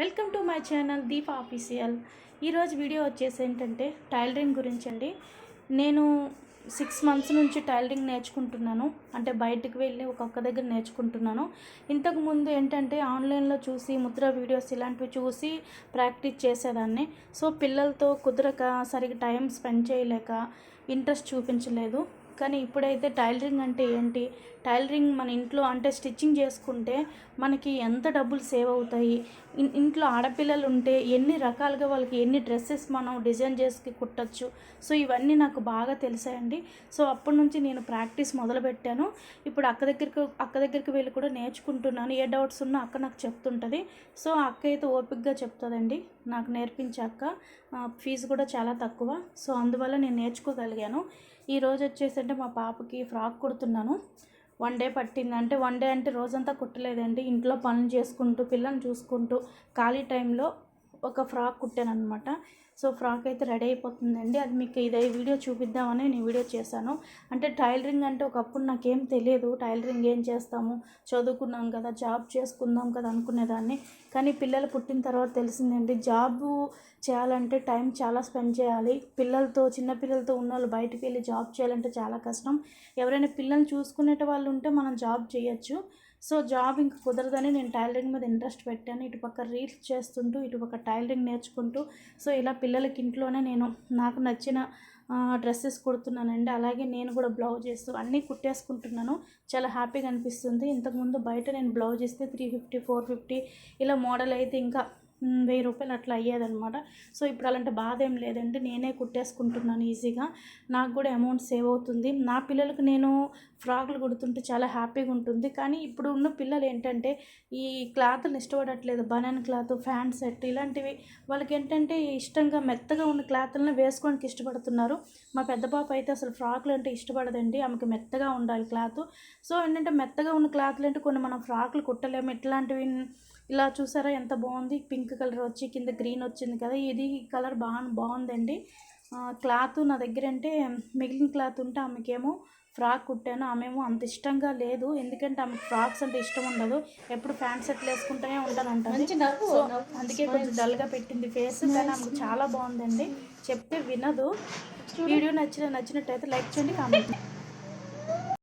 Welcome to my channel Deepa official ఈరోజు video వచ్చేసి ఏంటంటే టైలరింగ్ గురించి అండి. నేను సిక్స్ మంత్స్ నుంచి టైలరింగ్ నేర్చుకుంటున్నాను. అంటే బయటకు వెళ్ళి ఒక్కొక్క దగ్గర నేర్చుకుంటున్నాను. ఇంతకుముందు ఏంటంటే ఆన్లైన్లో చూసి ముద్ర వీడియోస్ ఇలాంటివి చూసి ప్రాక్టీస్ చేసేదాన్ని. సో పిల్లలతో కుదరక సరిగ్గా టైం స్పెండ్ చేయలేక ఇంట్రెస్ట్ చూపించలేదు. కానీ ఇప్పుడైతే టైలరింగ్ అంటే ఏంటి? టైలరింగ్ మన ఇంట్లో అంటే స్టిచ్చింగ్ చేసుకుంటే మనకి ఎంత డబ్బులు సేవ్ అవుతాయి? ఇంట్లో ఆడపిల్లలు ఉంటే ఎన్ని రకాలుగా వాళ్ళకి ఎన్ని డ్రెస్సెస్ మనం డిజైన్ చేసి కుట్టచ్చు? సో ఇవన్నీ నాకు బాగా తెలిసాయండి. సో అప్పటి నుంచి నేను ప్రాక్టీస్ మొదలుపెట్టాను. ఇప్పుడు అక్క దగ్గరికి అక్క దగ్గరికి వెళ్ళి కూడా నేర్చుకుంటున్నాను. ఏ డౌట్స్ ఉన్నా అక్క నాకు చెప్తుంటుంది. సో అక్క అయితే ఓపిక్గా చెప్తుందండి. నాకు నేర్పించే అక్క. ఫీజు కూడా చాలా తక్కువ. సో అందువల్ల నేను నేర్చుకోగలిగాను. ఈ రోజు వచ్చేసి అంటే మా పాపకి ఫ్రాక్ కుడుతున్నాను. వన్ డే పట్టింది. అంటే వన్ డే అంటే రోజంతా కుట్టలేదండి. ఇంట్లో పనులు చేసుకుంటూ పిల్లల్ని చూసుకుంటూ ఖాళీ టైంలో ఒక ఫ్రాక్ కుట్టాను అనమాట సో ఫ్రాక్ అయితే రెడీ అయిపోతుందండి. అది మీకు ఇదే వీడియో చూపిద్దామని నేను వీడియో చేశాను. అంటే టైలరింగ్ అంటే ఒకప్పుడు నాకేం తెలియదు. టైలరింగ్ ఏం చేస్తాము? చదువుకున్నాం కదా జాబ్ చేసుకుందాం కదా అనుకునేదాన్ని. కానీ పిల్లలు పుట్టిన తర్వాత తెలిసిందండి జాబ్ చేయాలంటే టైం చాలా స్పెండ్ చేయాలి. పిల్లలతో చిన్నపిల్లలతో ఉన్న వాళ్ళు బయటికి వెళ్ళి జాబ్ చేయాలంటే చాలా కష్టం. ఎవరైనా పిల్లల్ని చూసుకునేట వాళ్ళు ఉంటే మనం జాబ్ చేయొచ్చు. సో జాబ్ ఇంక కుదరదని నేను టైలరింగ్ మీద ఇంట్రెస్ట్ పెట్టాను. ఇటు పక్క రీల్స్ చేస్తుంటూ ఇటు పక్క టైలరింగ్ నేర్చుకుంటూ సో ఇలా పిల్లలకి ఇంట్లోనే నేను నాకు నచ్చిన డ్రెస్సెస్ కుడుతున్నానండి. అలాగే నేను కూడా బ్లౌజెస్ అన్నీ కుట్టేసుకుంటున్నాను. చాలా హ్యాపీగా అనిపిస్తుంది. ఇంతకుముందు బయట నేను బ్లౌజ్ ఇస్తే త్రీ ఫిఫ్టీ ఫోర్ ఫిఫ్టీ ఇలా మోడల్ అయితే ఇంకా వెయ్యి రూపాయలు అట్లా అయ్యేదన్నమాట. సో ఇప్పుడు అలాంటి బాధ ఏం లేదండి. నేనే కుట్టేసుకుంటున్నాను ఈజీగా. నాకు కూడా అమౌంట్ సేవ్ అవుతుంది. నా పిల్లలకు నేను ఫ్రాక్లు కుడుతుంటే చాలా హ్యాపీగా ఉంటుంది. కానీ ఇప్పుడు ఉన్న పిల్లలు ఏంటంటే ఈ క్లాత్లు ఇష్టపడట్లేదు బనాన్ క్లాత్ ఫ్యాన్ సెట్ ఇలాంటివి. వాళ్ళకి ఏంటంటే ఇష్టంగా మెత్తగా ఉన్న క్లాత్లను వేసుకోవడానికి ఇష్టపడుతున్నారు. మా పెద్ద పాప అయితే అసలు ఫ్రాక్లు అంటే ఇష్టపడదండి. ఆమెకి మెత్తగా ఉండాలి క్లాత్. సో ఏంటంటే మెత్తగా ఉన్న క్లాత్లు అంటే కొన్ని మనం ఫ్రాక్లు కుట్టలేము. ఇట్లాంటివి ఇలా చూసారా? ఎంత బాగుంది. పింక్ కలర్ వచ్చి కింద గ్రీన్ వచ్చింది కదా ఇది కలర్ బాగా బాగుందండి. క్లాత్ నా దగ్గర అంటే మిగిలిన క్లాత్ ఉంటే ఆమెకేమో ఫ్రాక్ కుట్టాను ఆమెమో అంత ఇష్టంగా లేదు. ఎందుకంటే ఆమె ఫ్రాక్స్ అంటే ఇష్టం ఉండదు. ఎప్పుడు ప్యాంట్ సెట్లు వేసుకుంటూనే ఉంటాను ఉంటుంది అందుకే కొంచెం డల్గా పెట్టింది ఫేస్ కానీ ఆమెకు చాలా బాగుందండి. చెప్తే వినదు. వీడియో నచ్చిన నచ్చినట్టయితే లైక్ చేయండి కామెంట్